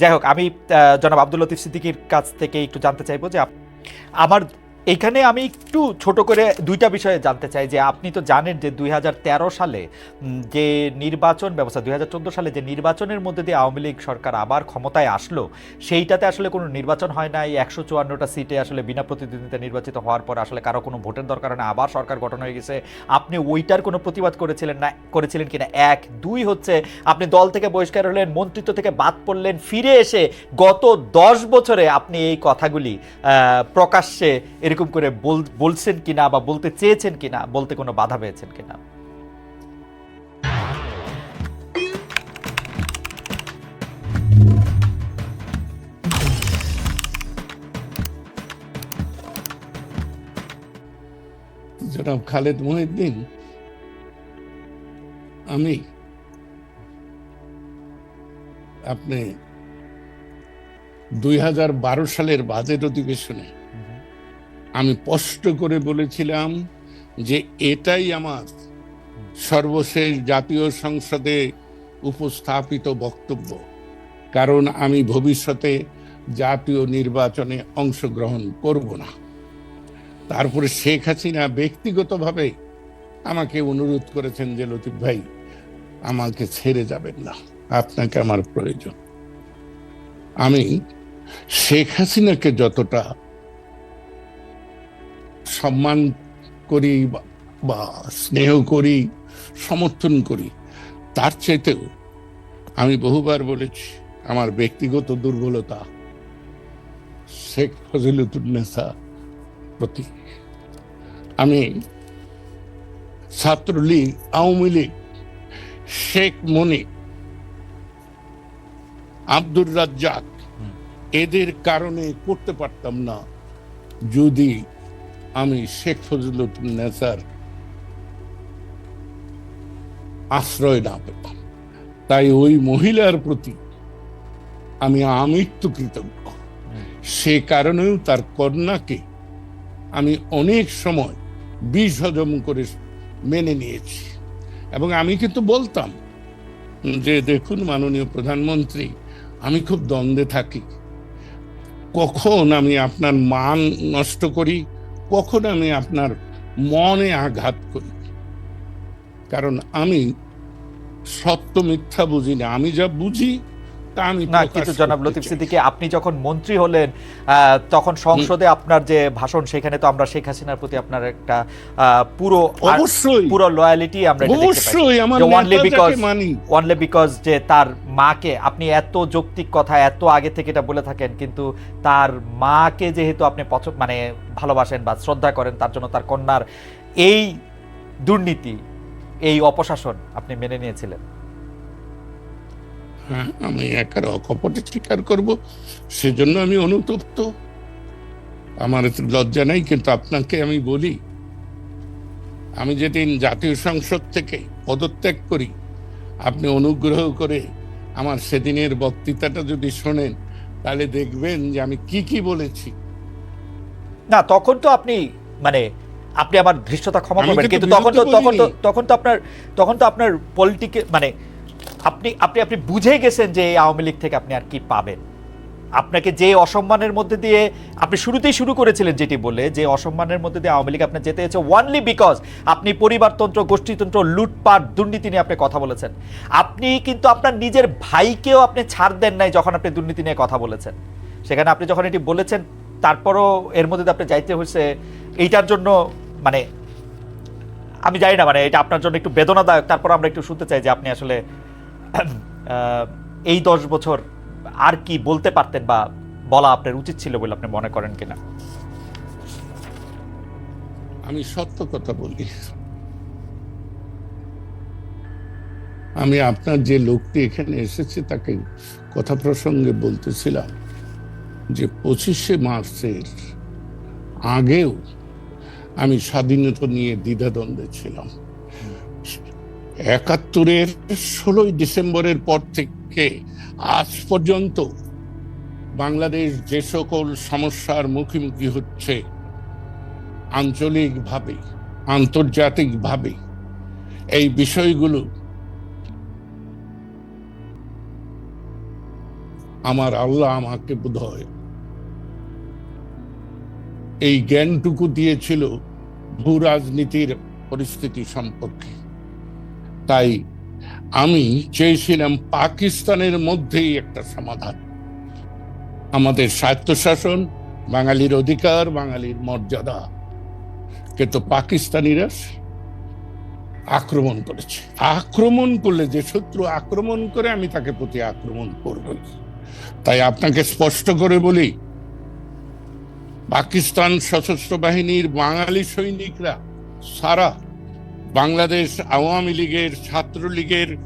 যাই হোক আমি জনাব আব্দুল লতিফ সিদ্দিকির কাছ থেকে একটু জানতে চাইব যে আমার এখানে আমি একটু ছোট করে দুইটা বিষয়ে জানতে চাই যে আপনি তো জানেন যে দুই হাজার তেরো সালে যে নির্বাচন ব্যবস্থা, দুই হাজার চোদ্দ সালে যে নির্বাচনের মধ্যে দিয়ে আওয়ামী লীগ সরকার আবার ক্ষমতায় আসলো, সেইটাতে আসলে কোনো নির্বাচন হয় নাই, একশো চুয়ান্নটা সিটে আসলে বিনা প্রতিদ্বন্দ্বিতা নির্বাচিত হওয়ার পর আসলে কারও কোনো ভোটের দরকার না, আবার সরকার গঠন হয়ে গেছে। আপনি ওইটার কোনো প্রতিবাদ করেছিলেন না, করেছিলেন কিনা? এক। দুই হচ্ছে, আপনি দল থেকে বহিষ্কার হলেন, মন্ত্রিত্ব থেকে বাদ পড়লেন, ফিরে এসে গত দশ বছরে আপনি এই কথাগুলি প্রকাশ্যে এরকম করে বল- বলছেন কিনা বা বলতে চেয়েছেন কিনা, বলতে কোনো বাধা পেয়েছেন কিনা? জনাব খালেদ মহিউদ্দিন, আমি আপনি দুই হাজার বারো সালের বাজেট অধিবেশনে আমি স্পষ্ট করে বলেছিলাম যে এটাই আমার সর্বশেষ জাতীয় সংসদে উপস্থাপিত বক্তব্য। কারণ আমি ভবিষ্যতে জাতীয় নির্বাচনে অংশগ্রহণ করব না। তারপরে শেখ হাসিনা ব্যক্তিগতভাবে আমাকে অনুরোধ করেছেন যে, লতিফ ভাই, আমাকে ছেড়ে যাবেন না। আপনাকে আমার প্রয়োজন। আমি শেখ হাসিনাকে যতটা সম্মান করি বা- স্নেহ করি, সমর্থন করি, তার চাইতেও আমি বহুবার বলেছি, আমার ব্যক্তিগত দুর্বলতা শেখ ফজিলুদ্দিনেসা প্রতি। আমি ছাত্রলীগ, আওয়ামী লীগ, শেখ মনি আব্দুর রাজ্জাক, এদের কারণে করতে পারতাম না, যদি আমি শেখ ফজলুদ্দিন নেসার আশ্রয় না পেতাম। তাই ওই মহিলার প্রতি আমি আমৃত্যু কৃতজ্ঞ। সে কারণেও তার কন্যাকে আমি অনেক সময় বিষ হজম করে মেনে নিয়েছি। এবং আমি কিন্তু বলতাম যে, দেখুন মাননীয় প্রধানমন্ত্রী, আমি খুব দ্বন্দ্বে থাকি। কখন আমি আপনার মান নষ্ট করি? কখন আমি আপনার মনে আঘাত করি। কারণ আমি সত্য মিথ্যা বুঝি না। আমি যা বুঝি না কিন্তু জনাব লতিফ। সিদ্দিকী আপনি যখন মন্ত্রী হলেন তখন সংসদে আপনার যে ভাষণ সেখানে তো আমরা শেখ হাসিনার প্রতি আপনার একটা পুরো অবশ্যই। পুরো লয়ালিটি আমরা এটা দেখতে পাই অবশ্যই আমার অনলি বিকজ যে তার মাকে আপনি এত যৌক্তিক কথা এত আগে থেকে এটা বলে থাকেন কিন্তু তার মাকে যেহেতু আপনি পছন্দ মানে ভালোবাসেন বা শ্রদ্ধা করেন তার জন্য তার কন্যার এই দুর্নীতি এই অপশাসন আপনি মেনে নিয়েছিলেন। আমি একার অকপটে স্বীকার করব। সেজন্য আমি অনুতপ্ত। আমার লজ্জা নেই কিন্তু আপনাকে আমি বলি আমি যেদিন জাতীয় সংসদ থেকে পদত্যাগ করি আপনি অনুগ্রহ করে আমার সেদিনের বক্তৃতাটা যদি শোনেন তাহলে দেখবেন যে আমি কি কি বলেছি। না তখন তো আপনি মানে আপনি আমার ধৃষ্টতা ক্ষমা করবেন কিন্তু কিন্তু তখন তো তখন তো তখন তো আপনার তখন তো আপনার পলিটিকে মানে আপনি আপনি আপনি বুঝে গেছেন যে এই আওয়ামী লীগ থেকে আপনি আর কি পাবেন। আপনাকে যে অসম্মানের মধ্যে দিয়ে, আপনি শুরুতেই শুরু করেছিলেন যেটি বলে যে অসম্মানের মধ্যে দিয়ে আওয়ামী লীগ আপনার যেতে হয়েছে ওয়ানলি বিকজ আপনি পরিবারতন্ত্র, গোষ্ঠীতন্ত্র, লুটপাট, দুর্নীতি নিয়ে আপনি কথা বলেছেন। আপনি কিন্তু আপনার নিজের ভাইকেও আপনি ছাড় দেন নাই যখন আপনি দুর্নীতি নিয়ে কথা বলেছেন। সেখানে আপনি যখন এটি বলেছেন, তারপরও এর মধ্যে আপনি যাইতে হয়েছে, এইটার জন্য মানে আমি জানি না মানে এটা আপনার জন্য একটু বেদনাদায়ক তারপর আমরা একটু শুনতে চাই যে আপনি আসলে এই দশ বছর আর কি বলতে পারতেন বা বলা আপনার উচিত ছিল বলে আপনি মনে করেন কিনা? আমি সত্য কথা বলি। আমি আপনার যে লোকটি এখানে এসেছে তাকে কথা প্রসঙ্গে বলতেছিলাম যে পঁচিশে মার্চের আগেও আমি স্বাধীনতা নিয়ে দ্বিধাদ্বন্দ্বে ছিলাম। একাত্তরের ষোলোই ডিসেম্বরের পর থেকে আজ পর্যন্ত বাংলাদেশ যে সকল সমস্যার মুখোমুখি হচ্ছে, আঞ্চলিকভাবে, আন্তর্জাতিকভাবে, এই বিষয়গুলো আমার আল্লাহ আমাকে বোধহয় এই জ্ঞানটুকু দিয়েছিল ভূ রাজনীতির পরিস্থিতি সম্পর্কে। তাই আমি চেয়েছিলাম পাকিস্তানের মধ্যেই একটা সমাধান। আমাদের স্বায়ত্তশাসন বাঙালির অধিকার, বাঙালির মর্যাদা। কিন্তু পাকিস্তানিরা আক্রমণ করেছে। আক্রমণ করলে যে শত্রু আক্রমণ করে, আমি তাকে প্রতি আক্রমণ করব। তাই আপনাকে স্পষ্ট করে বলি, পাকিস্তান সশস্ত্র বাহিনীর বাঙালি সৈনিকরা সারা বাংলাদেশ আওয়ামী লীগের, ছাত্রলীগের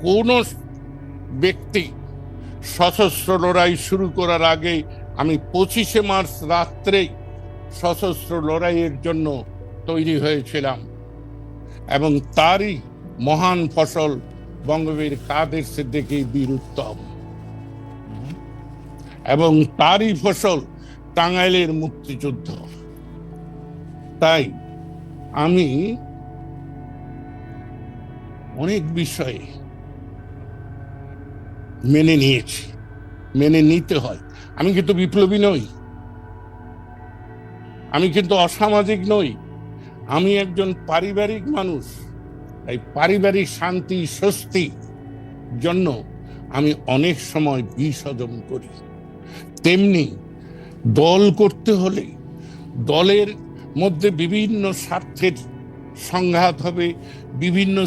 কোন ব্যক্তি সশস্ত্র লড়াই শুরু করার আগে, আমি পঁচিশে মার্চ রাত্রেই সশস্ত্র লড়াইয়ের জন্য তৈরি হয়েছিলাম এবং তারই মহান ফসল বঙ্গবীর কাদের সিদ্দিকী বীর উত্তম। এবং তারই ফসল টাঙ্গাইলের মুক্তিযুদ্ধ। তাই আমি অনেক বিষয়ে মেনে নিয়েছি, মেনে নিতে হয়। আমি কিন্তু বিপ্লবী নই। আমি কিন্তু অসামাজিক নই। আমি একজন পারিবারিক মানুষ। তাই পারিবারিক শান্তি, স্বস্তি জন্য আমি অনেক সময় বিষ করি। তেমনি দল করতে হলে দলের মধ্যে বিভিন্ন স্বার্থের সংঘাত হবে, বিভিন্ন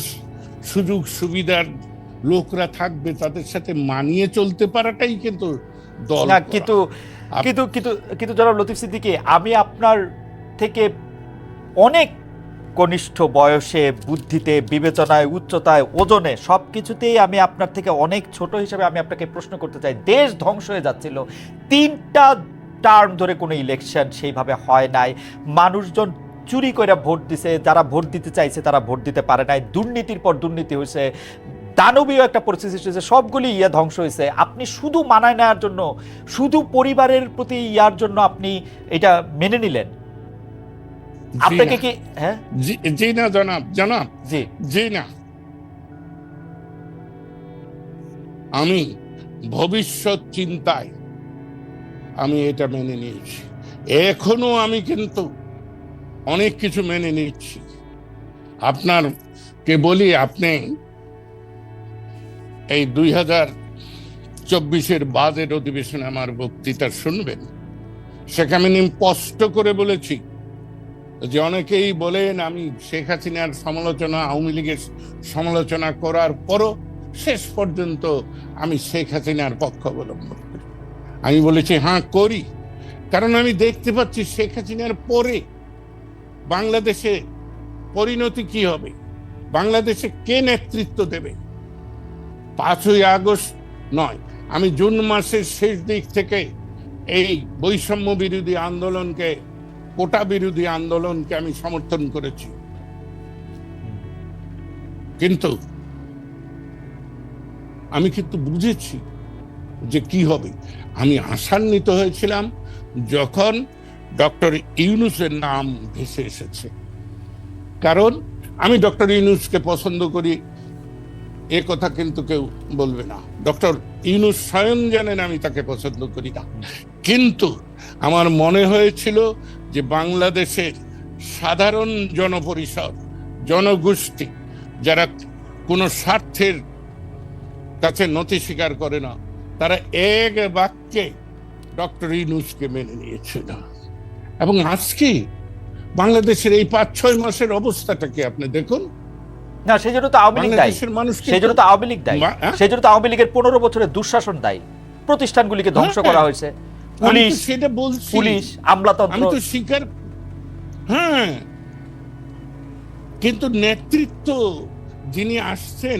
সুযোগ সুবিধার লোকরা থাকবে তাদের সাথে মানিয়ে চলতে পারাটাই কিন্তু দল কিন্তু কিন্তু কিন্তু কিন্তু জনাব লতিফ সিদ্দিকী আমি আপনার থেকে অনেক কনিষ্ঠ বয়সে বুদ্ধিতে বিবেচনায় উচ্চতায় ওজনে সব কিছুতেই আমি আপনার থেকে অনেক ছোট হিসেবে আমি আপনাকে প্রশ্ন করতে চাই। দেশ ধ্বংস হয়ে যাচ্ছিল। তিনটা টার্ম ধরে কোনো ইলেকশন সেইভাবে হয় নাই। মানুষজন চুরি করে ভোট দিছে যারা ভোট দিতে চাইছে তারা ভোট দিতে পারে নাই। দুর্নীতির পর দুর্নীতি হয়েছে দানবীয় একটা পরিস্থিতি সৃষ্টি হয়েছে সবগুলি ইয়ে ধ্বংস হয়েছে আপনি শুধু মানায় নেওয়ার জন্য শুধু পরিবারের প্রতি ইয়ার জন্য আপনি এটা মেনে নিলেন। আপনাকে কি হ্যাঁ? জি- জি না জনাব জনাব। জি। জি না। আমি ভবিষ্যৎ চিন্তায় আমি এটা মেনে নিয়েছি। এখনও আমি কিন্তু অনেক কিছু মেনে নিচ্ছি। আপনার কে বলি, আপনি এই দুই হাজার চব্বিশের বাজেট অধিবেশনে আমার বক্তৃতা শুনবেন। সেখানে আমি স্পষ্ট করে বলেছি যে অনেকেই বলেন, আমি শেখ হাসিনার সমালোচনা, আওয়ামী লীগের সমালোচনা করার পরও শেষ পর্যন্ত আমি শেখ হাসিনার পক্ষ অবলম্বন করি। আমি বলেছি হ্যাঁ করি। কারণ আমি দেখতে পাচ্ছি শেখ হাসিনার পরে বাংলাদেশে পরিণতি কি হবে? বাংলাদেশে কে নেতৃত্ব দেবে? পাঁচই আগস্ট নয়, আমি জুন মাসের শেষ দিক থেকে এই বৈষম্য বিরোধী আন্দোলনকে, কোটা বিরোধী আন্দোলনকে আমি সমর্থন করেছি। কিন্তু আমি কিন্তু বুঝেছি যে কি হবে। আমি আশান্বিত হয়েছিলাম যখন ডক্টর ইউনুসের নাম ভেসে এসেছে। কারণ আমি ডক্টর ইউনুসকে পছন্দ করি, এ কথা কিন্তু কেউ বলবে না। ডক্টর ইউনুস স্বয়ং জানেন আমি তাকে পছন্দ করি না। কিন্তু আমার মনে হয়েছিল যে বাংলাদেশের সাধারণ জনপরিষদ, জনগোষ্ঠী, যারা কোনো স্বার্থের কাছে নথি স্বীকার করে না, তারা এক বাক্যে ডক্টর ইউনুসকে মেনে নিয়েছিল। এবং আজকে বাংলাদেশের এই পাঁচ ছয় মাসের অবস্থাটাকে আপনি দেখুন? না সেই জন্য তো আওয়ামী লীগ দায়ী। সেই জন্য তো আওয়ামী লীগ দায়ী? সেই জন্য তো আওয়ামী লীগের পনেরো বছরের দুঃশাসন দায়ী। প্রতিষ্ঠানগুলিকে ধ্বংস হ্যাঁ। করা হয়েছে। পুলিশ সেটা বলছি। পুলিশ আমি আমলাতন্ত্র তো স্বীকার হ্যাঁ। কিন্তু নেতৃত্ব যিনি আসছেন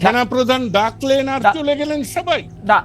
সেনা প্রধান ডাকলেন আর চলে গেলেন সবাই। না